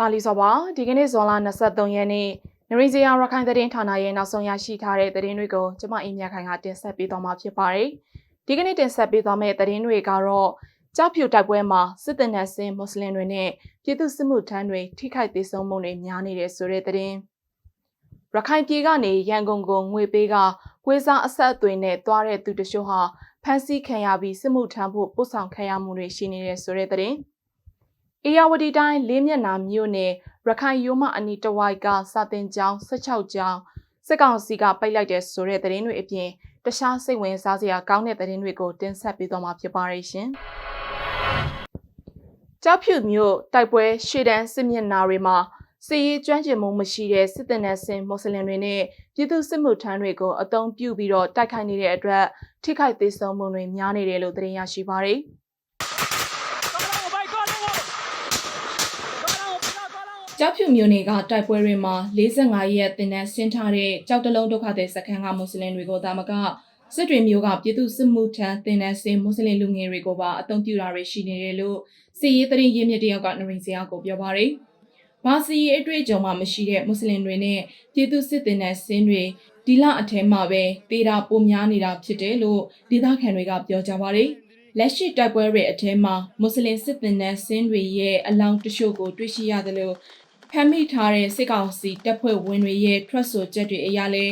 တာလီစောပါဒီကနေ့ဇွန်လ23ရက်နေ့နရီဇီယာရခိုင်သတင်းဌာနရဲ့နောက်ဆုံးရရှိထားတဲ့သတင်းတွေကိုကျမအင်းမြတ်ခိုင်ကတင်ဆက်ပေးသွားမှာဖြစ်ပါတယ်ဒီကနေ့တင်ဆက်ပေးသွားမယ့်သတင်းတွေကတော့ကြောက်ဖြူတိုက်ပွဲမှာစစ်တပ်နဲ့ဆင်းမွတ်စလင်တွေနဲ့ပြည်သူစစ်မှုထမ်းတွေထိခိုက်ဒေဆုံးမှုတွေများနေတဲ့ဆိုတဲ့သတင်းရခိုင်ပြည်ကနေရန်ကုန်ကိုငွေပေးကကွေးစားအဆက်အသွေးနဲ့တွားတဲ့သူတချို့ဟာဖမ်းဆီးခံရပြီးစစ်မှုထမ်းဖို့ပို့ဆောင်ခံရမှုတွေရှိနေတဲ့ဆိုတဲ့သတင်း အေယာဝတီတိုင်းလေးမျက်နှာမြို့နယ်ရခိုင်ရိုးမအနီတဝိုက်ကစာတင်ကျောင်း16ကျောင်းစစ်ကောင်စီကပိတ်လိုက်တဲ့ဆိုတဲ့သတင်းတွေအပြင်တခြားစိတ်ဝင်စားစရာကောင်းတဲ့သတင်းတွေကိုတင်ဆက်ပေးသွားမှာဖြစ်ပါရဲ့ရှင်။ကြောက်ဖြူမြို့တိုက်ပွဲရှေ့တန်းစစ်မျက်နှာတွေမှာစစ်ရေးကျွမ်းကျင်မှုမရှိတဲ့စစ်တပ်နဲ့ဆင်မွတ်စလင်တွေနဲ့ပြည်သူစစ်မှုထမ်းတွေကိုအုံပြုပြီးတော့တိုက်ခိုက်နေတဲ့အတွက်ထိခိုက်သေးဆုံးမှုတွေများနေတယ်လို့သတင်းရရှိပါရယ်။ ကြောက်ဖြူမြို့နယ်ကတိုက်ပွဲတွေမှာ45ရက်တင်နန်းဆင်းထားတဲ့ကြောက်တလုံးဒုက္ခသည်စခန်းကမွတ်စလင်တွေကိုဒါမကစစ်တွေမျိုးကပြည်သူစစ်မှုထမ်းတင်နန်းဆင်းမွတ်စလင်လူငယ်တွေကိုပါအသုံးပြုတာတွေရှိနေတယ်လို့စီရေးသတင်းရင်းမြစ်တယောက်ကနရင်စရာကိုပြောပါရယ်။ဘာစီရေးအတွေ့အကြုံမှမရှိတဲ့မွတ်စလင်တွေနဲ့ပြည်သူစစ်တင်နန်းဆင်းတွေဒီလအထဲမှာပဲတေးတာပိုများနေတာဖြစ်တယ်လို့ဒေသခံတွေကပြောကြပါရယ်။လက်ရှိတိုက်ပွဲတွေအထဲမှာမွတ်စလင်စစ်တင်နန်းဆင်းတွေရဲ့အလောင်းတချို့ကိုတွေ့ရှိရတယ်လို့ ဖမ်းမိထားတဲ့စစ်ကောင်စီတပ်ဖွဲ့ဝင်တွေရဲ့ထွက်ဆိုချက်တွေအရလဲ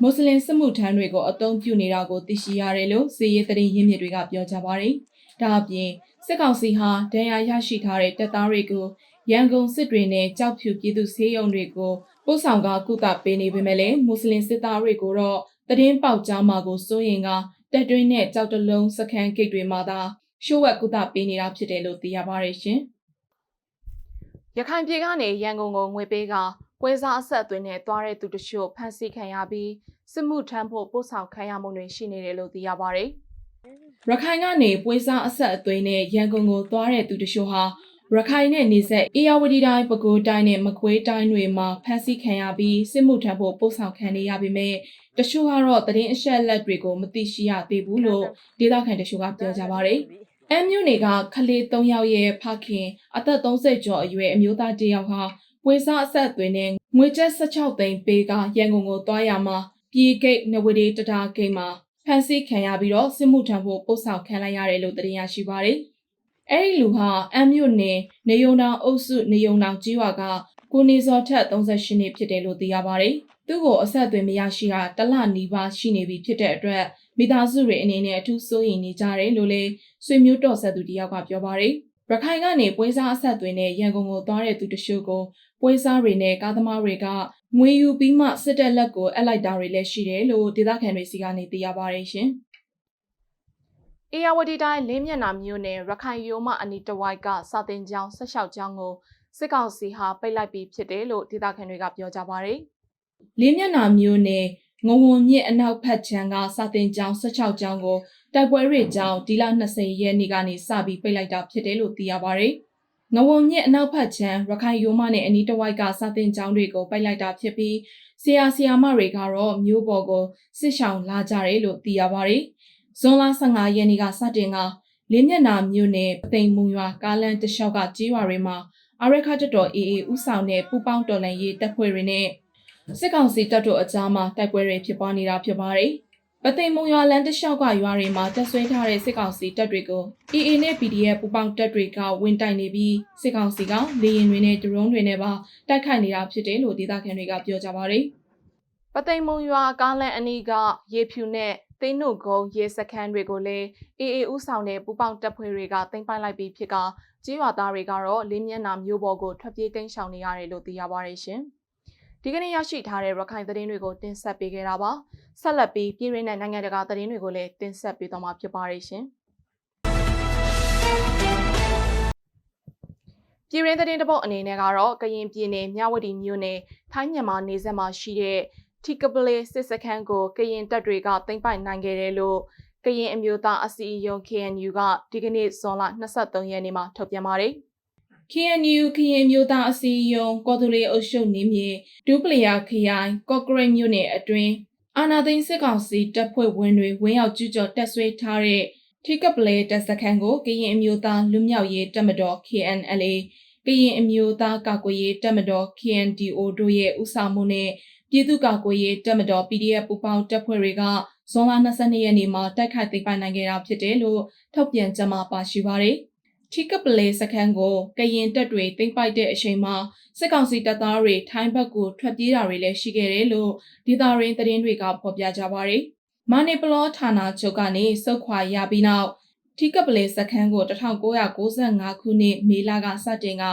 မွတ်စလင်စစ်မှုထမ်းတွေကိုအုံပြုနေတာကိုသိရှိရတယ်လို့စီရေးသတင်းရင်းမြစ်တွေကပြောကြပါတယ်။ဒါအပြင်စစ်ကောင်စီဟာဒဏ်ရာရရှိထားတဲ့တပ်သားတွေကိုရန်ကုန်စစ်တွေနဲ့ကြောက်ဖြူပြည်သူစေယုံတွေကိုပို့ဆောင်ကကုသပေးနေပေမဲ့လည်းမွတ်စလင်စစ်သားတွေကိုတော့တည်င်းပေါက်ကြားမှာကိုစိုးရင်ကတက်တွင်းနဲ့ကြောက်တလုံးစခန်းဂိတ်တွေမှာသာရှိုးဝက်ကုသပေးနေတာဖြစ်တယ်လို့သိရပါတယ်ရှင်။ ရခိုင်ပြည်ကနေရန်ကုန်ကိုငွေပေးကပွဲစားအဆက်အသွင်းနဲ့တွားတဲ့သူတချို့ဖမ်းဆီးခံရပြီးစစ်မှုထမ်းဖို့ပို့ဆောင်ခံရမှုတွေရှိနေတယ်လို့သိရပါတယ်။ရခိုင်ကနေပွဲစားအဆက်အသွင်းနဲ့ရန်ကုန်ကိုတွားတဲ့သူတချို့ဟာရခိုင်နဲ့နေဆက်အေယာဝတီတိုင်းပဲခူးတိုင်းနဲ့မကွေးတိုင်းတွေမှာဖမ်းဆီးခံရပြီးစစ်မှုထမ်းဖို့ပို့ဆောင်ခံနေရပေမဲ့တချို့ကတော့တရင်အဆက်လက်တွေကိုမသိရှိရသေးဘူးလို့ဒေသခံတချို့ကပြောကြပါတယ်။ အမ်မြို့နယ်ကခလေး၃ယောက်ရဲ့ဖခင်အသက်30ကျော်အရွယ်အမျိုးသားတစ်ယောက်ဟာပွေစားအဆက်အသွင်းနဲ့ငွေကျပ်16သိန်းပေးကရန်ကုန်ကိုသွားရမှာပြည်ဂိတ်နဝဒေတတာဂိတ်မှာဖမ်းဆီးခံရပြီးတော့စစ်မှုထမ်းဖို့ပို့ဆောင်ခံလိုက်ရတယ်လို့သိရရှိပါတယ်။အဲဒီလူဟာအမ်မြို့နယ်နေယုံတောင်အုပ်စုနေယုံတောင်ကြီးရွာကကိုနေစောထက်38နှစ်ဖြစ်တယ်လို့သိရပါတယ်။ သူ့ကိုအဆက်အသွင်းမရရှိတာတလနီးပါးရှိနေပြီဖြစ်တဲ့အတွက်မိသားစုတွေအနေနဲ့အထူးစိုးရိမ်နေကြတယ်လို့လည်းဆွေမျိုးတော်ဆက်သူတယောက်ကပြောပါတယ်။ရခိုင်ကနေပွဲစားအဆက်အသွင်းနဲ့ရန်ကုန်ကိုသွားတဲ့သူတချို့ကိုပွဲစားတွေနဲ့ကားသမားတွေကငွေယူပြီးမှစစ်တပ်လက်ကိုအပ်လိုက်တာတွေလည်းရှိတယ်လို့ဒေသခံတွေစီကနေသိရပါတယ်ရှင်။အေယာဝတီတိုင်းလင်းမျက်နှာမြို့နယ်ရခိုင်ရိုးမအနီးတဝိုက်ကစာတင်ကျောင်းဆက်လျှောက်ကျောင်းကိုစစ်ကောင်စီဟာပိတ်လိုက်ပြီးဖြစ်တယ်လို့ဒေသခံတွေကပြောကြပါတယ်။ လင်းမျက်နှာမြို့နယ်ငုံဝုံမြစ်အနောက်ဖက်ခြမ်းကစာတင်ကျောင်း16ကျောင်းကိုတိုက်ပွဲတွေကြောင့်ဒီလ20ရက်နေ့ကနေစပြီးပိတ်လိုက်တာဖြစ်တယ်လို့သိရပါဗျ။ငဝုံမြစ်အနောက်ဖက်ခြမ်းရခိုင်ရိုးမနဲ့အနီးတစ်ဝိုက်ကစာတင်ကျောင်းတွေကိုပိတ်လိုက်တာဖြစ်ပြီးဆရာဆရာမတွေကတော့မျိုးပေါ်ကိုစစ်ဆောင်လာကြတယ်လို့သိရပါဗျ။ဇွန်လ15ရက်နေ့ကစတင်ကလင်းမျက်နာမြို့နယ်ပသိမ်မုံရွာကားလန်တလျှောက်ကကြေးရွာတွေမှာအရက်ခတ်တော် AA ဥဆောင်တဲ့ပူပေါင်းတော်လှန်ရေးတပ်ဖွဲ့တွေနဲ့ စစ်ကောင်စီတပ်တို့အကြားမှာတိုက်ပွဲတွေဖြစ်ပွားနေတာဖြစ်ပါတယ်။ပသိမ်မုံရွာလန်တလျှောက်ကရွာတွေမှာတပ်ဆွဲထားတဲ့စစ်ကောင်စီတပ်တွေကို AA နဲ့ PDF ပူးပေါင်းတပ်တွေကဝင်တိုက်နေပြီးစစ်ကောင်စီကလေရင်တွေနဲ့ဒရုန်းတွေနဲ့ပါတိုက်ခိုက်နေတာဖြစ်တယ်လို့ဒေသခံတွေကပြောကြပါတယ်။ပသိမ်မုံရွာကားလန်အနီးကရေဖြူနဲ့သိန်းနုကုန်းရေစခန်းတွေကိုလည်း AA ဥဆောင်တဲ့ပူပေါင်းတပ်ဖွဲ့တွေကတင်ပိုက်လိုက်ပြီးဖြစ်ကကြေးရွာသားတွေကတော့လင်းမျက်နှာမျိုးပေါ်ကိုထွက်ပြေးတိမ်းရှောင်နေရတယ်လို့သိရပါတယ်ရှင်။ ဒီကနေ့ရရှိထားတဲ့ရခိုင်သတင်းတွေကိုတင်ဆက်ပေးခဲ့တာပါဆက်လက်ပြီးပြည်ရင်းနဲ့နိုင်ငံတကာသတင်းတွေကိုလည်းတင်ဆက်ပေးသွားမှာဖြစ်ပါတယ်ရှင်ပြည်ရင်းသတင်းတပုတ်အနေနဲ့ကတော့ကရင်ပြည်နယ်မြဝတီမြို့နယ်ထိုင်းမြန်မာနယ်စပ်မှာရှိတဲ့ထီကပလေးစစ်စခန်းကိုကရင်တပ်တွေကသိမ်းပိုက်နိုင်ခဲ့တယ်လို့ကရင်အမျိုးသားအစည်းအရုံး KNU ကဒီကနေ့ဇွန်လ23ရက်နေ့မှာထုတ်ပြန်ပါတယ်။ KNU ခရင်မျိုးသားအစည်းအရုံးကော်တူလေးအုပ်ချုပ်နေမြေဒူပလီယာခရိုင်ကော့ဂရိတ်မြို့နယ်အတွင်းအာနာသိန်းစစ်ကောင်စီတပ်ဖွဲ့ဝင်တွေဝင်းရောက်ကျူးကျော်တက်ဆွဲထားတဲ့ထိကပလဲတပ်စခန်းကိုကရင်အမျိုးသားလူမျိုးရေးတပ်မတော် KNLA ကရင်အမျိုးသားကာကွယ်ရေးတပ်မတော် KNDO တို့ရဲ့ဥဆောင်မှုနဲ့ပြည်သူ့ကာကွယ်ရေးတပ်မတော် PDF ပူးပေါင်းတပ်ဖွဲ့တွေကဇွန်လ22ရက်နေ့မှာတိုက်ခိုက်သိမ်းပိုက်နိုင်ခဲ့တာဖြစ်တယ်လို့ထုတ်ပြန်ကြမှာပါရှိပါတယ်။ ထီကပလေစခန်းကိုကရင်တပ်တွေသိမ်းပိုက်တဲ့အချိန်မှာစစ်ကောင်စီတပ်သားတွေထိုင်းဘက်ကိုထွက်ပြေးတာတွေလည်းရှိခဲ့တယ်လို့ဒေသရင်းသတင်းတွေကဖော်ပြကြပါတယ်။မနီပလောဌာနချုပ်ကနေစုတ်ခွာရပြီးနောက်ထီကပလေစခန်းကို1995ခုနှစ်မေလကစတင်က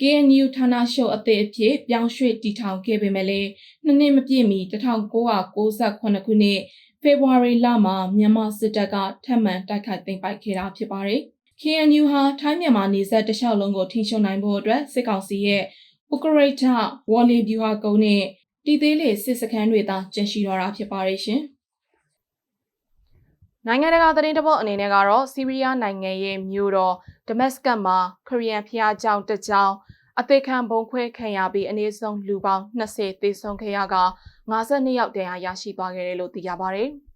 KNU ဌာနချုပ်အသစ်အဖြစ်ပြောင်းရွှေ့တည်ထောင်ခဲ့ပေမဲ့လည်းနှစ်နှစ်မပြည့်မီ1998ခုနှစ်ဖေဖော်ဝါရီလမှာမြန်မာစစ်တပ်ကထပ်မံတိုက်ခိုက်သိမ်းပိုက်ခဲ့တာဖြစ်ပါတယ်။ KNU ဟာထိုင်းမြန်မာနယ်စပ်တစ်လျှောက်လုံးကိုထိန်းချုပ်နိုင်ဖို့အတွက်စစ်ကောင်စီရဲ့ဥကရိတ်ဝေါ်လီဗျူဟာကုန်းနဲ့တီသေးလေးစစ်စခန်းတွေသာကျန်ရှိတော့တာဖြစ်ပါတယ်ရှင်။နိုင်ငံတကာသတင်းတပုတ်အနေနဲ့ကတော့ဆီးရီးယားနိုင်ငံရဲ့မြို့တော်ဒမတ်စကတ်မှာခရီးယန်ဖျားကြောင်တစ်ကြောင်အသေးခံဘုံခွဲခံရပြီးအနည်းဆုံးလူပေါင်း20သေဆုံးခဲ့ရက52ယောက်တရားရရှိသွားခဲ့တယ်လို့သိရပါဗျ။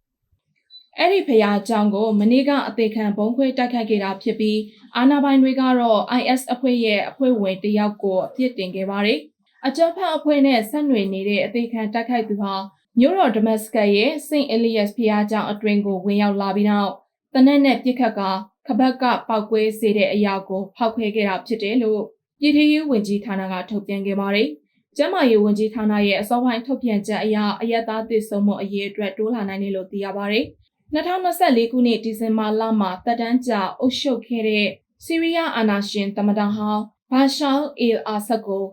အဲ့ဒီဖျားကြောင့်ကိုမနေ့ကအသေးခံဘုံခွဲတိုက်ခိုက်ခဲ့တာဖြစ်ပြီးအာဏာပိုင်တွေကတော့ IS အဖွဲ့ရဲ့အဖွဲ့ဝင်တယောက်ကိုအပြစ်တင်ခဲ့ပါတယ်။အကြမ်းဖက်အဖွဲ့နဲ့ဆက်နွယ်နေတဲ့အသေးခံတိုက်ခိုက်သူဟာမြို့တော်ဒမတ်စကတ်ရဲ့ Saint Elias ဖျားကြောင့်အတွင်ကိုဝင်ရောက်လာပြီးနောက်တနက်နဲ့ပြစ်ခတ်ကခပတ်ကပောက်ကွဲစေတဲ့အရာကိုဖောက်ခွဲခဲ့တာဖြစ်တယ်လို့ပြည်ထရေးဝန်ကြီးဌာနကထုတ်ပြန်ခဲ့ပါတယ်။ကျန်းမာရေးဝန်ကြီးဌာနရဲ့အစောပိုင်းထုတ်ပြန်ချက်အရအရက်သားသေဆုံးမှုအရေးအတွက်တိုးလာနိုင်တယ်လို့သိရပါတယ်။ 2024ခုနှစ်ဒီဇင်ဘာလမှာတက်တန်းကြာအုပ်ချုပ်ခဲ့တဲ့ဆီးရီးယားအာဏာရှင်သမ္မတဟောင်းဘာရှာအီအာဆတ်ကို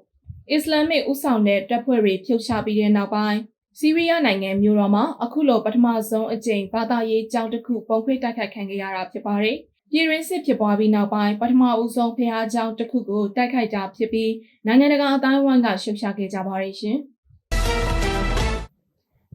အစ္စလာမစ်ဥဆောင်တဲ့တပ်ဖွဲ့တွေဖြုတ်ချပြီးတဲ့နောက်ပိုင်းဆီးရီးယားနိုင်ငံမြို့တော်မှာအခုလိုပထမဆုံးအကြိမ်ဘာသာရေးကျောင်းတစ်ခုပုံခွေတိုက်ခိုက်ခံခဲ့ရတာဖြစ်ပါတယ်။ပြည်ရင်းစစ်ဖြစ်ပွားပြီးနောက်ပိုင်းပထမဦးဆုံးဖျားကျောင်းတစ်ခုကိုတိုက်ခိုက်တာဖြစ်ပြီးနိုင်ငံတကာအတိုင်းအဝန်းကရှုတ်ချခဲ့ကြပါတယ်ရှင်။